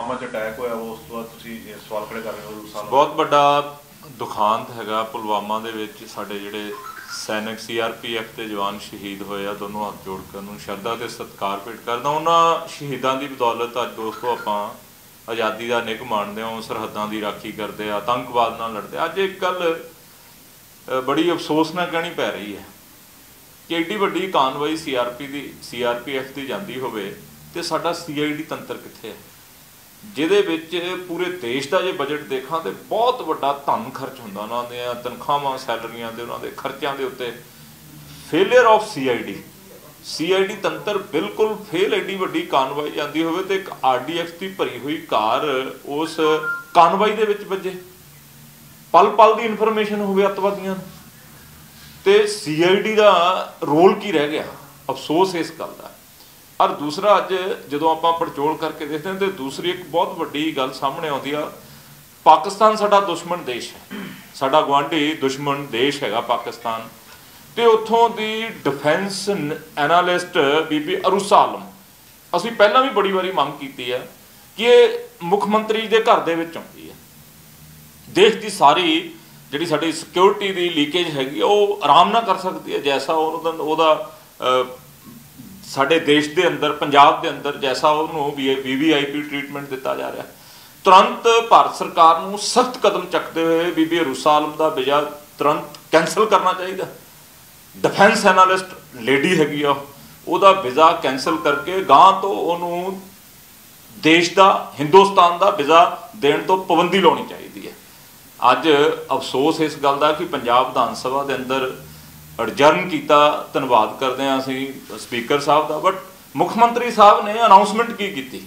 ਪੁਲਵਾਮਾ ਚ ਅਟੈਕ ਹੋਇਆ ਉਸ ਤੋਂ ਬਾਅਦ ਤੁਸੀਂ, ਇਹ ਸਵਾਲ ਖੜੇ ਕਰ ਰਹੇ ਹੋ ਰੂਸਾਲ ਬਹੁਤ ਵੱਡਾ ਦੁਖਾਂਤ ਹੈਗਾ ਪੁਲਵਾਮਾ ਦੇ ਵਿੱਚ, ਸਾਡੇ ਜਿਹੜੇ ਸੈਨਿਕ ਸੀਆਰਪੀਐਫ ਦੇ ਜਵਾਨ ਸ਼ਹੀਦ ਹੋਏ ਆ, ਦੋਨੋਂ ਹੱਥ ਜੋੜ ਕੇ ਉਹਨੂੰ ਸ਼ਰਧਾ ਤੇ ਸਤਿਕਾਰ ਭੇਟ ਕਰਦਾ। ਉਹਨਾਂ ਸ਼ਹੀਦਾਂ ਦੀ ਬਦੌਲਤ ਅੱਜ ਦੋਸਤੋ ਆਪਾਂ ਆਜ਼ਾਦੀ ਦਾ ਨਿੱਘ ਮਾਣਦੇ ਹਾਂ, ਸਰਹੱਦਾਂ ਦੀ ਰਾਖੀ ਕਰਦੇ ਆ ਆਤੰਕਵਾਦ ਨਾਲ ਲੜਦੇ ਅੱਜ ਇੱਕ ਗੱਲ ਬੜੀ ਅਫਸੋਸ ਨਾਲ ਕਹਿਣੀ ਪੈ ਰਹੀ ਹੈ ਕਿ ਏਡੀ ਵੱਡੀ ਕਾਨਵਾਈ ਸੀਆਰਪੀ ਦੀ ਸੀਆਰਪੀਐਫ ਦੀ ਜਾਂਦੀ ਹੋਵੇ ਤੇ ਸਾਡਾ ਸੀਆਈਡੀ ਤੰਤਰ ਕਿੱਥੇ ਹੈ? ਜਿਹਦੇ ਵਿੱਚ ਪੂਰੇ ਦੇਸ਼ ਦਾ ਜੇ ਬਜਟ ਦੇਖਾਂ ਤੇ ਬਹੁਤ ਵੱਡਾ ਧਨ ਖਰਚ ਹੁੰਦਾ ਉਹਨਾਂ ਦੀਆਂ ਤਨਖਾਹਾਂ, ਸੈਲਰੀਆਂ ਦੇ, ਉਹਨਾਂ ਦੇ ਖਰਚਿਆਂ ਦੇ ਉੱਤੇ। ਫੇਲਿਅਰ ਆਫ ਸੀਆਈਡੀ ਸੀਆਈਡੀ ਤੰਤਰ ਬਿਲਕੁਲ ਫੇਲ ਐਡੀ ਵੱਡੀ ਕਾਨਵਾਈ ਜਾਂਦੀ ਹੋਵੇ ਤੇ ਇੱਕ ਆਰਡੀਐਕਸ ਦੀ ਭਰੀ ਹੋਈ ਕਾਰ ਉਸ ਕਾਨਵਾਈ ਦੇ ਵਿੱਚ ਵੱਜੇ। ਪਲ ਪਲ ਦੀ ਇਨਫੋਰਮੇਸ਼ਨ ਹੋਵੇ ਅੱਤਵਾਦੀਆਂ ਨੂੰ। ਤੇ ਸੀਆਈਡੀ ਦਾ ਰੋਲ ਕੀ ਰਹਿ ਗਿਆ? ਅਫਸੋਸ ਇਸ ਗੱਲ ਦਾ। ਔਰ ਦੂਸਰਾ ਅੱਜ ਜਦੋਂ ਆਪਾਂ ਪੜਚੋਲ ਕਰਕੇ ਦੇਖਦੇ ਹਾਂ ਤੇ ਦੂਸਰੀ ਇੱਕ ਬਹੁਤ ਵੱਡੀ ਗੱਲ ਸਾਹਮਣੇ ਆਉਂਦੀ ਆ ਪਾਕਿਸਤਾਨ ਸਾਡਾ ਦੁਸ਼ਮਣ ਦੇਸ਼ ਹੈ। ਸਾਡਾ ਗਵਾਂਢੀ ਦੁਸ਼ਮਣ ਦੇਸ਼ ਹੈਗਾ ਪਾਕਿਸਤਾਨ। ਤੇ ਉੱਥੋਂ ਦੀ ਡਿਫੈਂਸ ਐਨਾਲਿਸਟ ਬੀਬੀ ਅਰੂਸਾ ਆਲਮ ਅਸੀਂ ਪਹਿਲਾਂ ਵੀ ਬੜੀ ਵਾਰੀ ਮੰਗ ਕੀਤੀ ਹੈ ਕਿ ਇਹ ਮੁੱਖ ਮੰਤਰੀ ਦੇ ਘਰ ਦੇ ਵਿੱਚ ਆਉਂਦੀ ਹੈ ਦੇਸ਼ ਦੀ ਸਾਰੀ ਜਿਹੜੀ ਸਾਡੀ ਸਿਕਿਉਰਿਟੀ ਦੀ ਲੀਕੇਜ ਹੈਗੀ ਆ, ਉਹ ਆਰਾਮ ਨਾਲ ਕਰ ਸਕਦੀ ਹੈ ਜੈਸਾ ਉਹਦਾ ਉਹਦਾ ਸਾਡੇ ਦੇਸ਼ ਦੇ ਅੰਦਰ, ਪੰਜਾਬ ਦੇ ਅੰਦਰ ਜੈਸਾ ਉਹਨੂੰ ਵੀਵੀਆਈਪੀ ਟ੍ਰੀਟਮੈਂਟ ਦਿੱਤਾ ਜਾ ਰਿਹਾ। ਤੁਰੰਤ ਭਾਰਤ ਸਰਕਾਰ ਨੂੰ ਸਖਤ ਕਦਮ ਚੱਕਦੇ ਹੋਏ ਬੀਬੀ ਰੂਸਾ ਆਲਮ ਦਾ ਵੀਜ਼ਾ ਤੁਰੰਤ ਕੈਨਸਲ ਕਰਨਾ ਚਾਹੀਦਾ। ਡਿਫੈਂਸ ਐਨਾਲਿਸਟ ਲੇਡੀ ਹੈਗੀ ਆ ਉਹਦਾ ਵੀਜ਼ਾ ਕੈਨਸਲ ਕਰਕੇ ਗਾਂ ਤੋਂ ਉਹਨੂੰ ਦੇਸ਼ ਦਾ, ਹਿੰਦੁਸਤਾਨ ਦਾ ਵੀਜ਼ਾ ਦੇਣ ਤੋਂ ਪਾਬੰਦੀ ਲਾਉਣੀ ਚਾਹੀਦੀ ਹੈ। ਅੱਜ ਅਫਸੋਸ ਇਸ ਗੱਲ ਦਾ ਕਿ ਪੰਜਾਬ ਵਿਧਾਨ ਸਭਾ ਦੇ ਅੰਦਰ ਅਡਜਰਨ ਕੀਤਾ, ਧੰਨਵਾਦ ਕਰਦੇ ਹਾਂ ਅਸੀਂ ਸਪੀਕਰ ਸਾਹਿਬ ਦਾ ਬਟ ਮੁੱਖ ਮੰਤਰੀ ਸਾਹਿਬ ਨੇ ਅਨਾਉਂਸਮੈਂਟ ਕੀ ਕੀਤੀ?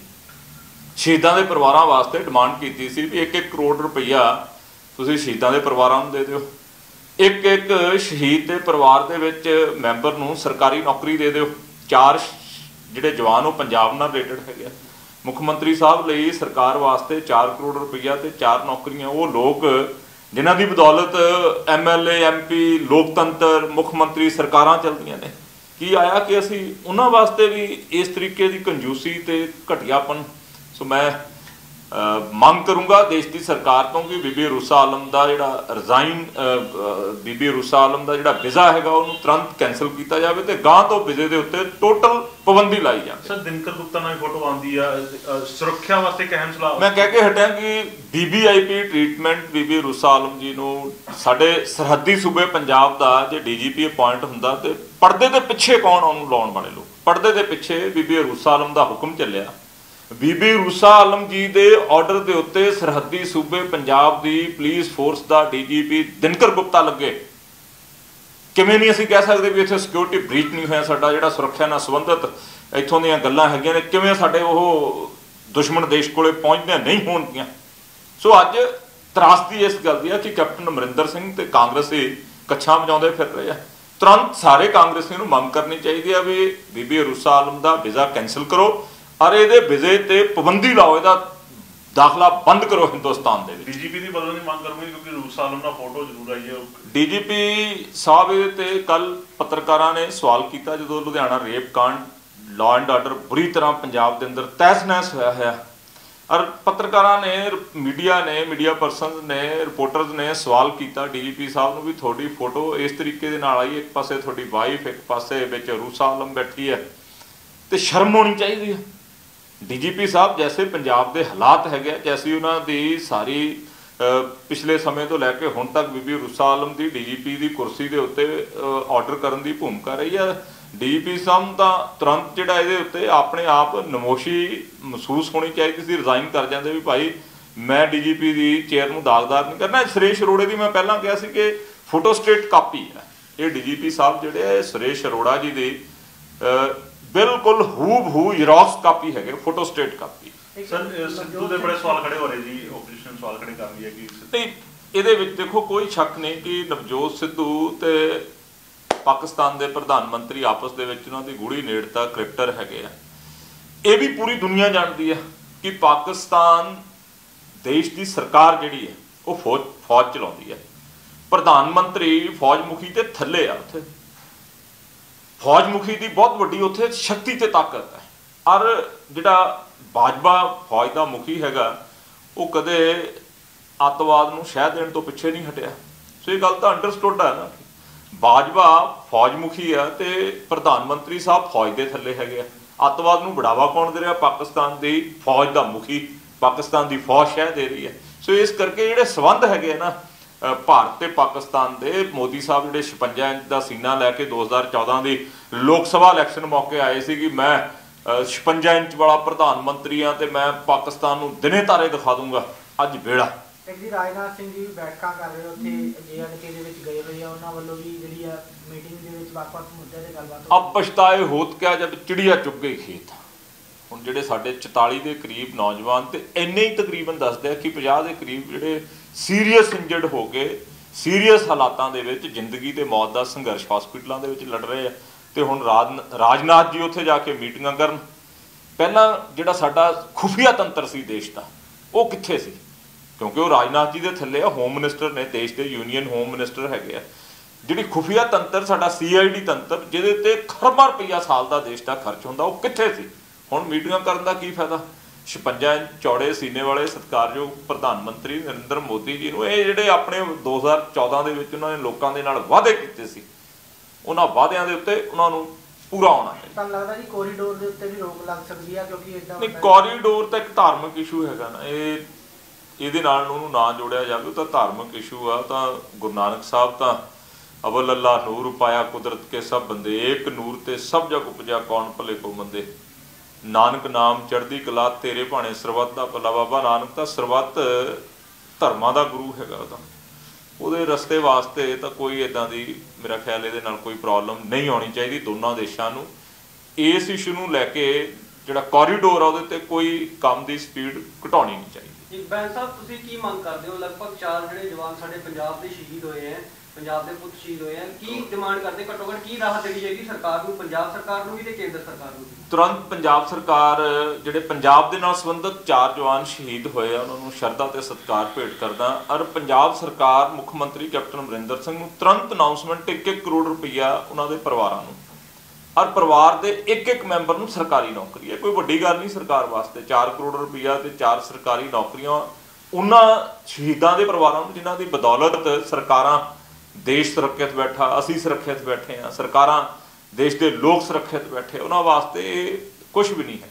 ਸ਼ਹੀਦਾਂ ਦੇ ਪਰਿਵਾਰਾਂ ਵਾਸਤੇ ਡਿਮਾਂਡ ਕੀਤੀ ਸੀ ਵੀ 1-1 ਕਰੋੜ ਰੁਪਈਆ ਤੁਸੀਂ ਸ਼ਹੀਦਾਂ ਦੇ ਪਰਿਵਾਰਾਂ ਨੂੰ ਦੇ ਦਿਓ। ਇੱਕ ਇੱਕ ਸ਼ਹੀਦ ਦੇ ਪਰਿਵਾਰ ਦੇ ਵਿੱਚ ਮੈਂਬਰ ਨੂੰ ਸਰਕਾਰੀ ਨੌਕਰੀ ਦੇ ਦਿਓ। ਚਾਰ ਜਿਹੜੇ ਜਵਾਨ ਉਹ ਪੰਜਾਬ ਨਾਲ ਰਿਲੇਟਡ ਹੈਗੇ ਆ। ਮੁੱਖ ਮੰਤਰੀ ਸਾਹਿਬ ਲਈ ਸਰਕਾਰ ਵਾਸਤੇ 4 ਕਰੋੜ ਰੁਪਈਆ ਤੇ ਚਾਰ ਨੌਕਰੀਆਂ, ਉਹ ਲੋਕ ਜਿਨ੍ਹਾਂ ਦੀ ਬਦੌਲਤ ਐਮਐਲਏ ਐਮਪੀ ਲੋਕਤੰਤਰ, ਮੁੱਖ ਮੰਤਰੀ ਸਰਕਾਰਾਂ ਚੱਲਦੀਆਂ ਨੇ। ਕੀ ਆਇਆ ਕਿ ਅਸੀਂ ਉਹਨਾਂ ਵਾਸਤੇ ਵੀ ਇਸ ਤਰੀਕੇ ਦੀ ਕੰਜੂਸੀ ਤੇ ਘਟਿਆਪਨ? ਸੋ ਮੈਂ ਮੰਗ ਕਰੂੰਗਾ ਦੇਸ਼ ਦੀ ਸਰਕਾਰ ਤੋਂ ਕਿ ਬੀਬੀ ਰੂਸਾ ਆਲਮ ਦਾ ਜਿਹੜਾ ਰਿਜ਼ਾਈਨ ਬੀਬੀ ਰੂਸਾ ਆਲਮ ਦਾ ਜਿਹੜਾ ਵੀਜ਼ਾ ਹੈਗਾ ਉਹਨੂੰ ਤੁਰੰਤ ਕੈਨਸਲ ਕੀਤਾ ਜਾਵੇ ਤੇ ਗਾਂ ਤੋਂ ਵੀਜ਼ੇ ਦੇ ਉੱਤੇ ਟੋਟਲ ਪਾਬੰਦੀ ਲਾਈ ਜਾਵੇ ਸਰ ਦਿਨਕਰ ਗੁਪਤਾ ਨਾਲ ਫੋਟੋ ਆਉਂਦੀ ਆ ਸੁਰੱਖਿਆ ਵਾਸਤੇ ਅਹਿਮ ਸਲਾਹ ਮੈਂ ਕਹਿ ਕੇ ਹਟਿਆ ਕਿ ਬੀਬੀਆਈਪੀ ਟ੍ਰੀਟਮੈਂਟ ਬੀਬੀ ਰੂਸਾ ਆਲਮ ਜੀ ਨੂੰ ਸਾਡੇ ਸਰਹੱਦੀ ਸੂਬੇ ਪੰਜਾਬ ਦਾ ਜੇ ਡੀਜੀਪੀ ਅਪਾਇੰਟ ਹੁੰਦਾ ਤੇ ਪਰਦੇ ਦੇ ਪਿੱਛੇ ਕੌਣ ਉਹਨੂੰ ਲਾਉਣ ਵਾਲੇ ਲੋਕ? ਪਰਦੇ ਦੇ ਪਿੱਛੇ ਬੀਬੀ ਰੂਸਾ ਆਲਮ ਦਾ ਹੁਕਮ ਚੱਲਿਆ। ਬੀਬੀ ਰੂਸਾ ਆਲਮ ਜੀ ਦੇ ਆਰਡਰ ਦੇ ਉੱਤੇ ਸਰਹੱਦੀ ਸੂਬੇ ਪੰਜਾਬ ਦੀ ਪੁਲਿਸ ਫੋਰਸ ਦਾ ਡੀਜੀਪੀ ਦਿਨਕਰ ਗੁਪਤਾ ਲੱਗੇ। ਕਿਵੇਂ ਨਹੀਂ ਅਸੀਂ ਕਹਿ ਸਕਦੇ ਵੀ ਇੱਥੇ ਸਿਕਿਉਰਿਟੀ ਬ੍ਰੀਚ ਨਹੀਂ ਹੋਇਆ ਸਾਡਾ, ਜਿਹੜਾ ਸੁਰੱਖਿਆ ਨਾਲ ਸੰਬੰਧਿਤ ਇੱਥੋਂ ਦੀਆਂ ਗੱਲਾਂ ਹੈਗੀਆਂ ਨੇ, ਕਿਵੇਂ ਸਾਡੇ ਉਹ ਦੁਸ਼ਮਣ ਦੇਸ਼ ਕੋਲੇ ਪਹੁੰਚਦੇ ਨਹੀਂ ਹੋਣਗੀਆਂ। ਸੋ ਅੱਜ ਤਰਾਸਦੀ ਇਸ ਗੱਲ ਦੀ ਆ ਕਿ ਕੈਪਟਨ ਅਮਰਿੰਦਰ ਸਿੰਘ ਤੇ ਕਾਂਗਰਸੀ ਕੱਛਾਂ ਵਜਾਉਂਦੇ ਫਿਰ ਰਹੇ ਆ। ਤੁਰੰਤ ਸਾਰੇ ਕਾਂਗਰਸੀ ਨੂੰ ਮੰਗ ਕਰਨੀ ਚਾਹੀਦੀ ਆ ਵੀ ਬੀਬੀ ਰੂਸਾ ਆਲਮ ਦਾ ਵੀਜ਼ਾ ਕੈਨਸਲ ਕਰੋ। ਔਰ ਇਹਦੇ ਵੀਜ਼ੇ ਤੇ ਪਾਬੰਦੀ ਲਾਓ ਇਹਦਾ ਦਾਖਲਾ ਬੰਦ ਕਰੋ ਹਿੰਦੁਸਤਾਨ ਦੇ ਵਿੱਚ। ਡੀਜੀਪੀ ਦੀ ਬਦਲਣ ਦੀ ਮੰਗ ਕਰੂੰਗੀ ਕਿਉਂਕਿ ਰੂਸਾ ਆਲਮ ਨਾਲ ਫੋਟੋ ਜ਼ਰੂਰ ਆਈ ਹੈ। ਡੀਜੀਪੀ ਸਾਹਿਬ ਇਹਦੇ ਤੇ ਕੱਲ ਪੱਤਰਕਾਰਾਂ ਨੇ ਸਵਾਲ ਕੀਤਾ ਜਦੋਂ ਲੁਧਿਆਣਾ ਰੇਪ ਕਾਂਡ ਲਾਅ ਐਂਡ ਆਰਡਰ ਬੁਰੀ ਤਰ੍ਹਾਂ ਪੰਜਾਬ ਦੇ ਅੰਦਰ ਤਹਿਸ-ਨਹਿਸ ਹੋਇਆ ਹੈ ਔਰ ਪੱਤਰਕਾਰਾਂ ਨੇ ਮੀਡੀਆ ਨੇ ਮੀਡੀਆ ਪਰਸਨਸ ਨੇ ਰਿਪੋਰਟਰਸ ਨੇ ਸਵਾਲ ਕੀਤਾ ਡੀਜੀਪੀ ਸਾਹਿਬ ਨੂੰ ਵੀ ਤੁਹਾਡੀ ਫੋਟੋ ਇਸ ਤਰੀਕੇ ਦੇ ਨਾਲ ਆਈ ਇੱਕ ਪਾਸੇ ਤੁਹਾਡੀ ਵਾਈਫ ਇੱਕ ਪਾਸੇ ਵਿੱਚ ਰੂਸਾ ਆਲਮ ਬੈਠੀ ਹੈ ਤੇ ਸ਼ਰਮ ਹੋਣੀ ਚਾਹੀਦੀ ਹੈ। ਡੀਜੀਪੀ ਸਾਹਿਬ ਜੈਸੇ ਪੰਜਾਬ ਦੇ ਹਾਲਾਤ ਹੈਗੇ ਆ, ਜੈਸੀ ਉਹਨਾਂ ਦੀ ਸਾਰੀ ਪਿਛਲੇ ਸਮੇਂ ਤੋਂ ਲੈ ਕੇ ਹੁਣ ਤੱਕ ਬੀਬੀ ਰੁਸਾ ਆਲਮ ਦੀ ਡੀਜੀਪੀ ਦੀ ਕੁਰਸੀ ਦੇ ਉੱਤੇ ਆਰਡਰ ਕਰਨ ਦੀ ਭੂਮਿਕਾ ਰਹੀ ਹੈ ਡੀਜੀਪੀ ਸਾਹਿਬ ਤਾਂ ਤੁਰੰਤ ਜਿਹੜਾ ਇਹਦੇ ਉੱਤੇ ਆਪਣੇ ਆਪ ਨਮੋਸ਼ੀ ਮਹਿਸੂਸ ਹੋਣੀ ਚਾਹੀਦੀ ਸੀ ਰਿਜ਼ਾਈਨ ਕਰ ਜਾਂਦੇ ਵੀ ਭਾਈ ਮੈਂ ਡੀਜੀਪੀ ਦੀ ਚੇਅਰ ਨੂੰ ਦਾਗਦਾਰ ਨਹੀਂ ਕਰਨਾ। ਸੁਰੇਸ਼ ਅਰੋੜੇ ਦੀ ਮੈਂ ਪਹਿਲਾਂ ਕਿਹਾ ਸੀ ਕਿ ਫੋਟੋ ਸਟੇਟ ਕਾਪੀ ਹੈ। ਇਹ ਡੀਜੀਪੀ ਸਾਹਿਬ ਜਿਹੜੇ ਆ ਇਹ ਸੁਰੇਸ਼ ਅਰੋੜਾ ਜੀ ਦੀ ਬਿਲਕੁਲ ਹੂਬ ਹੂ ਜ਼ੈਰੋਕਸ ਕਾਪੀ ਹੈਗੇ photo state copy. Sir Sidhu ਦੇ ਬੜੇ ਸਵਾਲ ਖੜੇ ਹੋ ਰਹੇ ਜੀ ਆਪੋਜੀਸ਼ਨ ਸਵਾਲ ਖੜੇ ਕਰ ਰਹੀ ਹੈ ਕਿ ਤੇ ਇਹਦੇ ਵਿੱਚ ਦੇਖੋ ਕੋਈ ਸ਼ੱਕ ਨਹੀਂ ਕਿ ਨਵਜੋਤ ਸਿੱਧੂ ਤੇ ਪਾਕਿਸਤਾਨ ਦੇ ਪ੍ਰਧਾਨ ਮੰਤਰੀ ਆਪਸ ਦੇ ਵਿੱਚ ਉਹਨਾਂ ਦੀ ਗੂੜੀ ਨੇੜਤਾ ਕ੍ਰਿਕਟਰ ਹੈਗੇ ਆ। ਇਹ ਵੀ ਪੂਰੀ ਦੁਨੀਆ ਜਾਣਦੀ ਹੈ ਕਿ ਪਾਕਿਸਤਾਨ ਦੇਸ਼ ਦੀ ਸਰਕਾਰ ਜਿਹੜੀ ਹੈ ਉਹ ਫੌਜ ਫੌਜ ਚਲਾਉਂਦੀ ਹੈ ਪ੍ਰਧਾਨ ਮੰਤਰੀ ਫੌਜ ਮੁਖੀ ਤੇ ਥੱਲੇ ਆ ਉੱਥੇ। ਫੌਜ ਮੁਖੀ ਦੀ ਬਹੁਤ ਵੱਡੀ ਉੱਥੇ ਸ਼ਕਤੀ ਤੇ ਤਾਕਤ ਹੈ। ਔਰ ਜਿਹੜਾ ਬਾਜਵਾ ਫੌਜ ਦਾ ਮੁਖੀ ਹੈਗਾ, ਉਹ ਕਦੇ ਅੱਤਵਾਦ ਨੂੰ ਸ਼ਹਿ ਦੇਣ ਤੋਂ ਪਿੱਛੇ ਨਹੀਂ ਹਟਿਆ। ਸੋ ਇਹ ਗੱਲ ਤਾਂ ਅੰਡਰਸਟੂਡ ਹੈ ਨਾ। ਬਾਜਵਾ ਫੌਜ ਮੁਖੀ ਆ ਤੇ ਪ੍ਰਧਾਨ ਮੰਤਰੀ ਸਾਹਿਬ ਫੌਜ ਦੇ ਥੱਲੇ ਹੈਗੇ ਆ। ਅੱਤਵਾਦ ਨੂੰ ਬੜਾਵਾ ਕੌਣ ਦੇ ਰਿਹਾ ਪਾਕਿਸਤਾਨ ਦੀ ਫੌਜ ਦਾ ਮੁਖੀ, ਪਾਕਿਸਤਾਨ ਦੀ ਫੌਜ ਸ਼ਹਿ ਦੇ ਰਹੀ ਹੈ। ਸੋ ਇਸ ਕਰਕੇ ਜਿਹੜੇ ਸਬੰਧ ਹੈਗੇ ਆ ਨਾ ਭਾਰਤ ਤੇ ਪਾਕਿਸਤਾਨ ਦੇ ਮੋਦੀ ਸਾਹਿਬ ਜਿਹੜੇ 56 ਇੰਚ ਦਾ ਸੀਨਾ ਲੈ ਕੇ 2014 ਦੀ ਲੋਕ ਸਭਾ ਇਲੈਕਸ਼ਨ ਮੌਕੇ ਆਏ ਸੀ ਕਿ ਮੈਂ ਅ, 56 ਇੰਚ ਵਾਲਾ ਪ੍ਰਧਾਨ ਮੰਤਰੀ ਆ ਤੇ ਮੈਂ ਪਾਕਿਸਤਾਨ ਨੂੰ ਦਿਨੇ ਤਾਰੇ ਦਿਖਾ ਦੂੰਗਾ। ਅੱਜ ਵੇੜਾ ਜੀ ਰਾਜਨਾਥ ਸਿੰਘ ਜੀ ਬੈਠਕਾਂ ਕਰ ਰਹੇ ਉੱਥੇ ਜੇਐਨਕੇ ਦੇ ਵਿੱਚ ਗਏ ਹੋਏ ਆ ਉਹਨਾਂ ਵੱਲੋਂ ਵੀ ਜਿਹੜੀ ਆ ਮੀਟਿੰਗ ਦੇ ਵਿੱਚ ਵੱਖ-ਵੱਖ ਮੁੱਦਿਆਂ ਤੇ ਗੱਲਬਾਤ ਅਬ ਪਛਤਾਏ ਹੋਤ ਕਿਆ ਜਦ ਚਿੜੀਆ ਚੁੱਗ ਗਈ ਖੇਤ। ਹੁਣ ਜਿਹੜੇ ਸਾਡੇ 44 ਦੇ ਕਰੀਬ ਨੌਜਵਾਨ ਤੇ ਇੰਨੇ ਹੀ ਤਕਰੀਬਨ ਦੱਸਦੇ ਆ ਕਿ 50 ਦੇ ਕਰੀਬ ਜਿਹੜੇ ਸੀਰੀਅਸ ਇੰਜਰਡ ਹੋ ਕੇ ਸੀਰੀਅਸ ਹਾਲਾਤਾਂ ਦੇ ਵਿੱਚ ਜ਼ਿੰਦਗੀ ਤੇ ਮੌਤ ਦਾ ਸੰਘਰਸ਼ ਹਸਪੀਟਲਾਂ ਦੇ ਵਿੱਚ ਲੜ ਰਹੇ ਆ। ਤੇ ਹੁਣ ਰਾਜ- ਰਾਜਨਾਥ ਜੀ ਉੱਥੇ ਜਾ ਕੇ ਮੀਟਿੰਗਾਂ ਕਰਨ। ਪਹਿਲਾਂ ਜਿਹੜਾ ਸਾਡਾ ਖੁਫੀਆ ਤੰਤਰ ਸੀ ਦੇਸ਼ ਦਾ, ਉਹ ਕਿੱਥੇ ਸੀ? ਕਿਉਂਕਿ ਉਹ ਰਾਜਨਾਥ ਜੀ ਦੇ ਥੱਲੇ ਆ, ਹੋਮ ਮਿਨਿਸਟਰ ਨੇ, ਦੇਸ਼ ਦੇ ਯੂਨੀਅਨ ਹੋਮ ਮਿਨਿਸਟਰ ਹੈਗੇ ਆ। ਜਿਹੜੀ ਖੁਫੀਆ ਤੰਤਰ, ਸਾਡਾ ਸੀਆਈਡੀ ਤੰਤਰ, ਜਿਹਦੇ ਤੇ ਖਰਬਾਂ ਰੁਪਈਆ ਸਾਲ ਦਾ ਦੇਸ਼ ਦਾ ਖਰਚ ਹੁੰਦਾ, ਉਹ ਕਿੱਥੇ ਸੀ? ਹੁਣ ਮੀਟਿੰਗਾਂ ਕਰਨ ਦਾ ਕੀ ਫਾਇਦਾ? 56 ਇੰਚ ਚੌੜੇ ਸੀਨੇ ਵਾਲੇ ਸਤਿਕਾਰਯੋਗ ਪ੍ਰਧਾਨ ਮੰਤਰੀ ਨਰਿੰਦਰ ਮੋਦੀ ਜੀ ਨੂੰ ਇਹ ਜਿਹੜੇ ਆਪਣੇ 2014 ਦੇ ਵਿੱਚ ਉਹਨਾਂ ਨੇ ਲੋਕਾਂ ਦੇ ਨਾਲ ਵਾਅਦੇ ਕੀਤੇ ਸੀ ਉਹਨਾਂ ਵਾਅਦਿਆਂ ਦੇ ਉੱਤੇ ਉਹਨਾਂ ਨੂੰ ਪੂਰਾ ਹੋਣਾ ਹੈ ਤੁਹਾਨੂੰ ਲੱਗਦਾ ਜੀ ਕੋਰੀਡੋਰ ਦੇ ਉੱਤੇ ਵੀ ਰੋਕ ਲੱਗ ਸਕਦੀ ਆ ਕਿਉਂਕਿ ਏਡਾ ਨਹੀਂ ਕੋਰੀਡੋਰ ਤਾਂ ਇੱਕ ਧਾਰਮਿਕ ਇਸ਼ੂ ਹੈਗਾ ਨਾ ਇਹ ਇਹਦੇ ਨਾਲ ਉਹਨੂੰ ਨਾ ਜੋੜਿਆ ਜਾਵੇ ਤਾਂ ਧਾਰਮਿਕ ਇਸ਼ੂ ਆ ਤਾਂ ਗੁਰੂ ਨਾਨਕ ਸਾਹਿਬ ਤਾਂ ਅਵਲ ਅੱਲਾ ਨੂਰ ਪਾਇਆ ਕੁਦਰਤ ਕੇ ਸਭ ਬੰਦੇ ਏਕ ਨੂਰ ਤੇ ਸਭ ਜਗ ਉਪਜਾ ਕੌਣ ਭਲੇ ਕੋ ਮੰਦੇ? ਨਾਨਕ ਨਾਮ ਚੜ੍ਹਦੀ ਕਲਾ, ਤੇਰੇ ਭਾਣੇ ਸਰਬੱਤ ਦਾ ਭਲਾ ਬਾਬਾ ਨਾਨਕ, ਤਾਂ ਸਰਬੱਤ ਧਰਮਾਂ ਦਾ ਗੁਰੂ ਹੈਗਾ ਉਹ ਉਹਦੇ ਰਸਤੇ ਵਾਸਤੇ ਤਾਂ ਕੋਈ ਇਦਾਂ ਦੀ ਮੇਰਾ ਖਿਆਲ ਇਹਦੇ ਨਾਲ ਕੋਈ ਪ੍ਰੋਬਲਮ ਨਹੀਂ ਆਉਣੀ ਚਾਹੀਦੀ ਦੋਨਾਂ ਦੇਸ਼ਾਂ ਨੂੰ। ਇਸ ਇਸ਼ੂ ਨੂੰ ਲੈ ਕੇ ਜਿਹੜਾ ਕੋਰੀਡੋਰ ਆ ਉਹਦੇ ਤੇ ਕੋਈ ਕੰਮ ਦੀ ਸਪੀਡ ਘਟਾਉਣੀ ਨਹੀਂ ਚਾਹੀਦੀ। ਜੀ ਬੈਨ ਸਾਹਿਬ, ਤੁਸੀਂ ਕੀ ਮੰਗ ਕਰਦੇ ਹੋ? ਲਗਭਗ ਚਾਰ ਜਿਹੜੇ ਜਵਾਨ ਸਾਡੇ ਪੰਜਾਬ ਦੇ ਸ਼ਹੀਦ ਹੋਏ ਹੈ। ਪੰਜਾਬ ਦੇ ਪੁੱਤ ਸ਼ਹੀਦ ਹੋਏ ਹੈ ਕੀ ਡਿਮਾਂਡ ਕਰਦੇ? ਘੱਟੋ ਘੱਟ ਕੀ ਰਾਹਤ ਦੇਣੀ ਚਾਹੀਦੀ ਸਰਕਾਰ ਨੂੰ, ਪੰਜਾਬ ਸਰਕਾਰ ਨੂੰ ਵੀ ਤੇ ਕੇਂਦਰ ਸਰਕਾਰ ਨੂੰ? ਵੀ ਤੁਰੰਤ ਪੰਜਾਬ ਸਰਕਾਰ, ਜਿਹੜੇ ਪੰਜਾਬ ਦੇ ਨਾਲ ਸੰਬੰਧਿਤ ਚਾਰ ਜਵਾਨ ਸ਼ਹੀਦ ਹੋਏ ਆ, ਉਹਨਾਂ ਨੂੰ ਸ਼ਰਧਾ ਤੇ ਸਤਿਕਾਰ ਭੇਟ ਕਰਦਾ ਔਰ ਪੰਜਾਬ ਸਰਕਾਰ ਮੁੱਖ ਮੰਤਰੀ ਕੈਪਟਨ ਅਮਰਿੰਦਰ ਸਿੰਘ ਨੂੰ ਤੁਰੰਤ ਅਨਾਉਂਸਮੈਂਟ 1-1 ਕਰੋੜ ਰੁਪਈਆ ਉਹਨਾਂ ਦੇ ਪਰਿਵਾਰਾਂ ਨੂੰ। ਔਰ ਪਰਿਵਾਰ ਦੇ ਇੱਕ ਇੱਕ ਮੈਂਬਰ ਨੂੰ ਸਰਕਾਰੀ ਨੌਕਰੀ ਹੈ। ਕੋਈ ਵੱਡੀ ਗੱਲ ਨਹੀਂ, ਸਰਕਾਰ ਵਾਸਤੇ 4 ਕਰੋੜ ਰੁਪਈਆ ਤੇ ਚਾਰ ਸਰਕਾਰੀ ਨੌਕਰੀਆਂ। ਉਹਨਾਂ ਸ਼ਹੀਦਾਂ ਦੇ ਪਰਿਵਾਰਾਂ ਨੂੰ, ਜਿਨ੍ਹਾਂ ਦੀ ਬਦੌਲਤ ਸਰਕਾਰਾਂ ਦੇਸ਼ ਸੁਰੱਖਿਅਤ ਬੈਠਾ, ਅਸੀਂ ਸੁਰੱਖਿਅਤ ਬੈਠੇ ਆ ਸਰਕਾਰਾਂ ਦੇਸ਼ ਦੇ ਲੋਕ ਸੁਰੱਖਿਅਤ ਬੈਠੇ, ਉਹਨਾਂ ਵਾਸਤੇ ਕੁਝ ਵੀ ਨਹੀਂ ਹੈ।